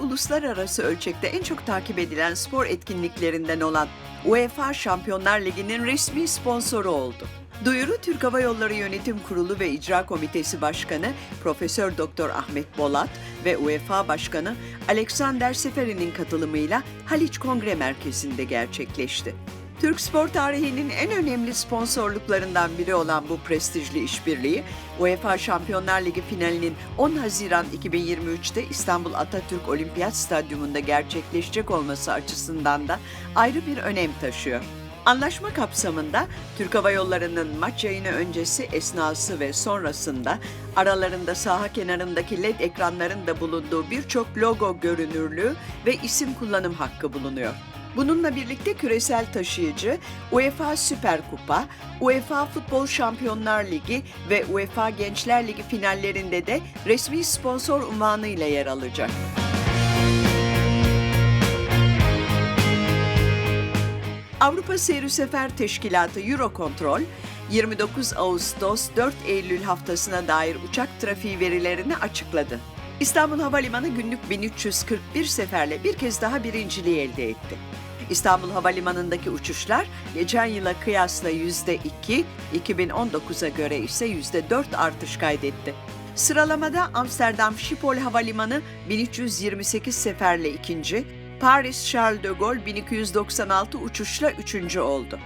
uluslararası ölçekte en çok takip edilen spor etkinliklerinden olan UEFA Şampiyonlar Ligi'nin resmi sponsoru oldu. Duyuru Türk Hava Yolları Yönetim Kurulu ve İcra Komitesi Başkanı Profesör Doktor Ahmet Bolat ve UEFA Başkanı Alexander Seferi'nin katılımıyla Haliç Kongre Merkezi'nde gerçekleşti. Türk spor tarihinin en önemli sponsorluklarından biri olan bu prestijli işbirliği, UEFA Şampiyonlar Ligi finalinin 10 Haziran 2023'te İstanbul Atatürk Olimpiyat Stadyumunda gerçekleşecek olması açısından da ayrı bir önem taşıyor. Anlaşma kapsamında Türk Hava Yolları'nın maç yayını öncesi, esnası ve sonrasında aralarında saha kenarındaki LED ekranların da bulunduğu birçok logo görünürlüğü ve isim kullanım hakkı bulunuyor. Bununla birlikte küresel taşıyıcı UEFA Süper Kupa, UEFA Futbol Şampiyonlar Ligi ve UEFA Gençler Ligi finallerinde de resmi sponsor unvanıyla yer alacak. Avrupa Seyri Sefer Teşkilatı Eurocontrol, 29 Ağustos 4 Eylül haftasına dair uçak trafiği verilerini açıkladı. İstanbul Havalimanı günlük 1341 seferle bir kez daha birinciliği elde etti. İstanbul Havalimanı'ndaki uçuşlar geçen yıla kıyasla %2, 2019'a göre ise %4 artış kaydetti. Sıralamada Amsterdam Schiphol Havalimanı 1328 seferle ikinci, Paris Charles de Gaulle 1296 uçuşla üçüncü oldu.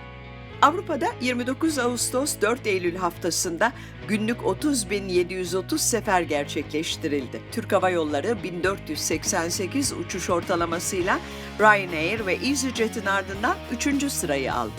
Avrupa'da 29 Ağustos 4 Eylül haftasında günlük 30.730 sefer gerçekleştirildi. Türk Hava Yolları 1488 uçuş ortalamasıyla Ryanair ve EasyJet'in ardından 3. sırayı aldı.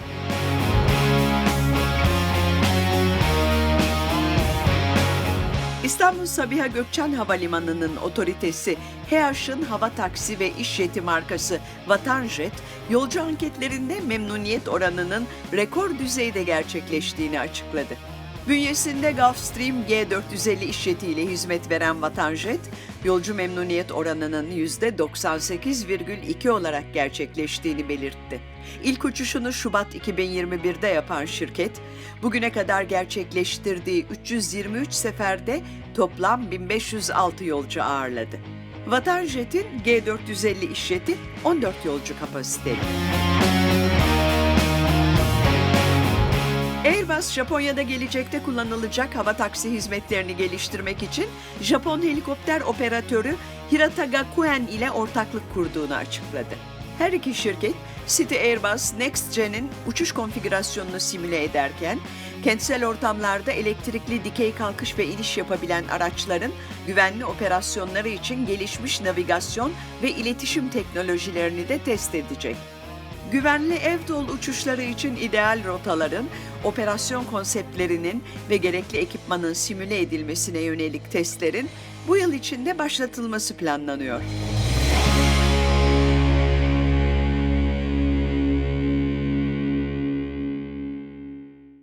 İstanbul Sabiha Gökçen Havalimanı'nın otoritesi HEAŞ'ın hava taksi ve iş jeti markası Vatanjet, yolcu anketlerinde memnuniyet oranının rekor düzeyde gerçekleştiğini açıkladı. Bünyesinde Gulfstream G450 iş jetiyle hizmet veren Vatanjet, yolcu memnuniyet oranının %98,2 olarak gerçekleştiğini belirtti. İlk uçuşunu Şubat 2021'de yapan şirket, bugüne kadar gerçekleştirdiği 323 seferde toplam 1506 yolcu ağırladı. Vatanjet'in G450 iş jeti 14 yolcu kapasiteli. Airbus, Japonya'da gelecekte kullanılacak hava taksi hizmetlerini geliştirmek için Japon helikopter operatörü Hirata Gakuen ile ortaklık kurduğunu açıkladı. Her iki şirket, City Airbus Next Gen'in uçuş konfigürasyonunu simüle ederken, kentsel ortamlarda elektrikli dikey kalkış ve iniş yapabilen araçların güvenli operasyonları için gelişmiş navigasyon ve iletişim teknolojilerini de test edecek. Güvenli ev dolu uçuşları için ideal rotaların, operasyon konseptlerinin ve gerekli ekipmanın simüle edilmesine yönelik testlerin bu yıl içinde başlatılması planlanıyor.